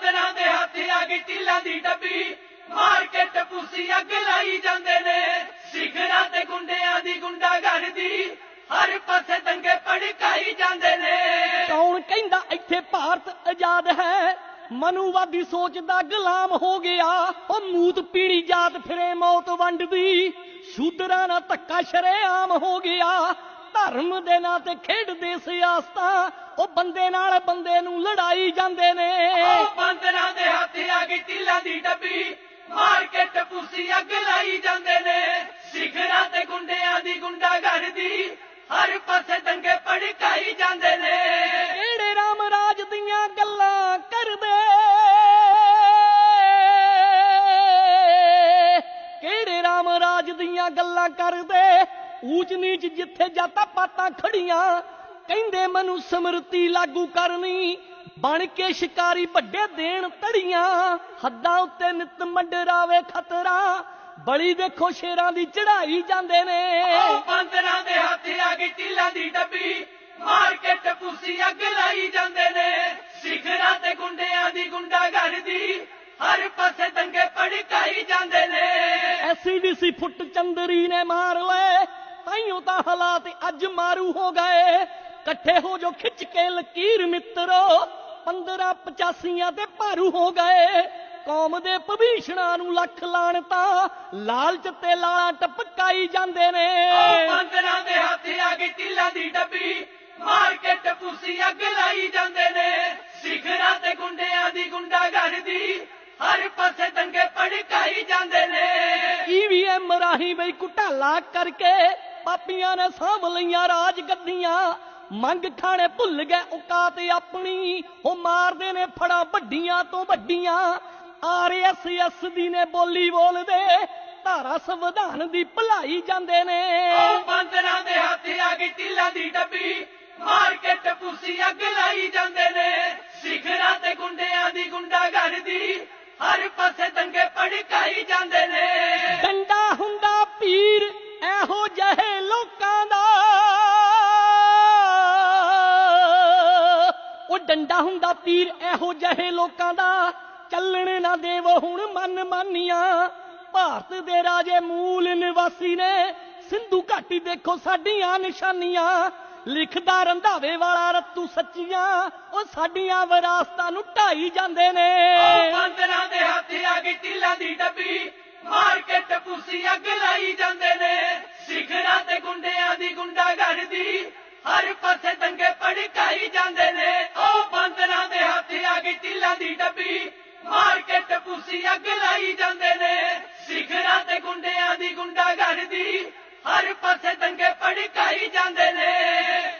ਬੰਦਰਾਂ ਦੇ ਹੱਥ ਆ ਗਈ ਟਿੱਲਾਂ ਦੀ ਡੱਬੀ। ਮਾਰ ਕੇ ਟਪੂਸੀ ਅੱਗ ਲਾਈ ਜਾਂਦੇ ਨੇ। ਸਿਖਰਾਂ ਤੇ ਗੁੰਡਿਆਂ ਦੀ ਗੁੰਡਾਗਰਦੀ। ਹਰ ਪਾਸੇ ਦੰਗੇ ਭੜਕਾਈ ਜਾਂਦੇ ਨੇ। ਕੌਣ ਕਹਿੰਦਾ ਇੱਥੇ ਭਾਰਤ ਆਜ਼ਾਦ ਹੈ? ਮਨੂਵਾਦੀ ਸੋਚ ਦਾ ਗੁਲਾਮ ਹੋ ਗਿਆ। ਉਹ ਮੂਤ ਪੀੜੀ ਜਾਤ ਫਿਰੇ ਮੌਤ ਵੰਡਦੀ। ਸ਼ੂਦਰਾਂ ਨਾਲ ਧੱਕਾ ਸ਼ਰੇਆਮ ਹੋ ਗਿਆ। ਧਰਮ ਦੇ ਨਾਂ ਤੇ ਖੇਡਦੇ ਸਿਆਸਤਾਂ ਉਹ ਬੰਦੇ ਨਾਲ ਬੰਦੇ ਨੂੰ ਲੜਾਈ ਜਾਂਦੇ ਨੇ। ਉਹ ਬੰਦਰਾਂ ਦੇ ਹੱਥ ਆ ਗਈ ਟਿੱਲਾਂ ਦੀ ਡੱਬੀ ਮਾਰ ਕੇ ਟਪੂਸੀ ਅੱਗ ਲਾਈ ਜਾਂਦੇ ਨੇ। ਸਿਖਰਾਂ ਤੇ ਗੁੰਡਿਆਂ ਦੀ ਗੁੰਡਾਗਰਦੀ ਹਰ ਪਾਸੇ ਦੰਗੇ ਭੜਕਾਈ ਜਾਂਦੇ ਨੇ। ਕਿਹੜੇ ਰਾਮ ਰਾਜ ਦੀਆਂ ਗੱਲਾਂ ਕਰਦੇ? ਕਿਹੜੇ ਰਾਮ ਰਾਜ ਦੀਆਂ ਗੱਲਾਂ ਕਰਦੇ? ਊਚ ਨੀਚ ਜਿੱਥੇ ਜਾਤਾ ਪਾਤਾਂ ਖੜੀਆਂ ਕਹਿੰਦੇ ਮਨੁ ਸਮਰਤੀ ਲਾਗੂ ਕਰਨੀ ਬਣ ਕੇ ਸ਼ਿਕਾਰੀ ਵੱਡੇ ਦੇਣ ਤੜੀਆਂ ਹੱਦਾਂ ਉੱਤੇ ਨਿਤ ਮੰਡਰਾਵੇ ਖਤਰਾ ਬਲੀ ਦੇਖੋ ਸ਼ੇਰਾਂ ਦੀ ਚੜਾਈ ਜਾਂਦੇ ਨੇ। ਬੰਦਰਾਂ ਦੇ ਹੱਥ ਆ ਗਈ ਟਿੱਲਾਂ ਦੀ ਡੱਬੀ ਮਾਰ ਕੇ ਟਪੂਸੀ ਅੱਗ ਲਾਈ ਜਾਂਦੇ ਨੇ। ਸਿਖਰਾਂ ਤੇ ਗੁੰਡਿਆਂ ਦੀ ਗੁੰਡਾਗਰਦੀ ਹਰ ਪਾਸੇ ਦੰਗੇ ਭੜਕਾਈ ਜਾਂਦੇ ਨੇ। ਐਸਡੀਸੀ ਫੁੱਟ ਚੰਦਰੀ ਨੇ ਮਾਰ ਲਏ ਤਾਈਓ ਤਾਂ ਹਾਲਾਤ ਅੱਜ ਮਾਰੂ ਹੋ ਗਏ। ਇਕੱਠੇ ਹੋ ਜੋ ਖਿੱਚ ਕੇ ਲਕੀਰ ਮਿੱਤਰੋ। 15 85 ਤੇ ਭਾਰੂ ਹੋ ਗਏ। ਕੌਮ ਦੇ ਭਵੀਸ਼ਣਾਂ ਨੂੰ ਲੱਖ ਲਾਣਤਾ ਲਾਲਚ ਤੇ ਲਾਲਾਂ ਟਪਕਾਈ ਜਾਂਦੇ ਨੇ। ਬੰਦਰਾਂ ਦੇ ਹੱਥ ਆ ਗਈ ਟਿੱਲਾਂ ਦੀ ਡੱਬੀ ਮਾਰ ਕੇ ਟਪੂਸੀ ਅੱਗ ਲਾਈ ਜਾਂਦੇ ਨੇ। ਸਿਖਰਾਂ ਤੇ ਗੁੰਡਿਆਂ ਦੀ ਗੁੰਡਾਗਰਦੀ ਹਰ ਪਾਸੇ ਦੰਗੇ ਭੜਕਾਈ ਜਾਂਦੇ ਨੇ। ਈਵੀਐਮ ਰਾਹੀਂ ਬਈ ਘੁਟਾਲਾ ਕਰਕੇ ਪਾਪੀਆਂ ਨੇ ਸਾਂਭ ਲਈਆਂ ਰਾਜ ਗੱਦੀਆਂ। ਮੰਗ ਖਾਣੇ ਭੁੱਲ ਗਏ ਔਕਾਤ ਆਪਣੀ। ਉਹ ਮਾਰਦੇ ਨੇ ਫੜਾ ਵੱਡੀਆਂ ਤੋਂ ਵੱਡੀਆਂ। ਆਰਐਸਐਸ ਦੀ ਨੇ ਬੋਲੀ ਬੋਲਦੇ, ਧਾਰਾ ਸੰਵਿਧਾਨ ਦੀ ਭੁਲਾਈ ਜਾਂਦੇ ਨੇ। ਉਹ ਬੰਦਰਾਂ ਦੇ ਹੱਥ ਆ ਗਈ ਟਿੱਲਾਂ ਦੀ ਡੱਬੀ ਮਾਰ ਕੇ ਟਪੂਸੀ ਅੱਗ ਲਾਈ ਜਾਂਦੇ ਨੇ। ਸਿਖਰਾਂ ਤੇ ਗੁੰਡਿਆਂ ਦੀ ਗੁੰਡਾਗਰਦੀ। ਹਰ ਪਾਸੇ ਦੰਗੇ ਡੰਡਾ ਹੁੰਦਾ ਤੀਰ ਇਹੋ ਜਿਹੇ ਲੋਕਾਂ ਦਾ ਚੱਲਣ ਨਾ ਦੇਵੋ ਹੁਣ ਮਨ ਮਾਨੀਆਂ। ਭਾਰਤ ਦੇ ਰਾਜੇ ਮੂਲ ਨਿਵਾਸੀ ਨੇ, ਸਿੰਧੂ ਘਾਟੀ ਦੇਖੋ ਸਾਡੀਆਂ ਨਿਸ਼ਾਨੀਆਂ। ਲਿਖਦਾ ਰੰਧਾਵੇ ਵਾਲਾ ਰੱਤੂ ਸੱਚੀਆਂ, ਉਹ ਸਾਡੀਆਂ ਵਿਰਾਸਤਾਂ ਨੂੰ ਢਾਈ ਜਾਂਦੇ ਨੇ। ਬੰਦਰਾਂ ਦੇ ਹੱਥ ਆ ਗਈ ਟਿੱਲਾਂ ਦੀ ਡੱਬੀ ਮਾਰ ਕੇ ਟਪੂਸੀ ਅੱਗ ਲਾਈ ਜਾਂਦੇ ਨੇ। ਸਿਖਰਾਂ ਤੇ ਗੁੰਡਿਆਂ ਦੀ ਗੁੰਡਾਗਰਦੀ, ਹਰ ਪਾਸੇ ਦੰਗੇ ਭੜਕਾਈ ਜਾਂਦੇ ਹਰ ਪਾਸੇ ਦੰਗੇ ਪੜਕਾਈ ਜਾਂਦੇ ਨੇ।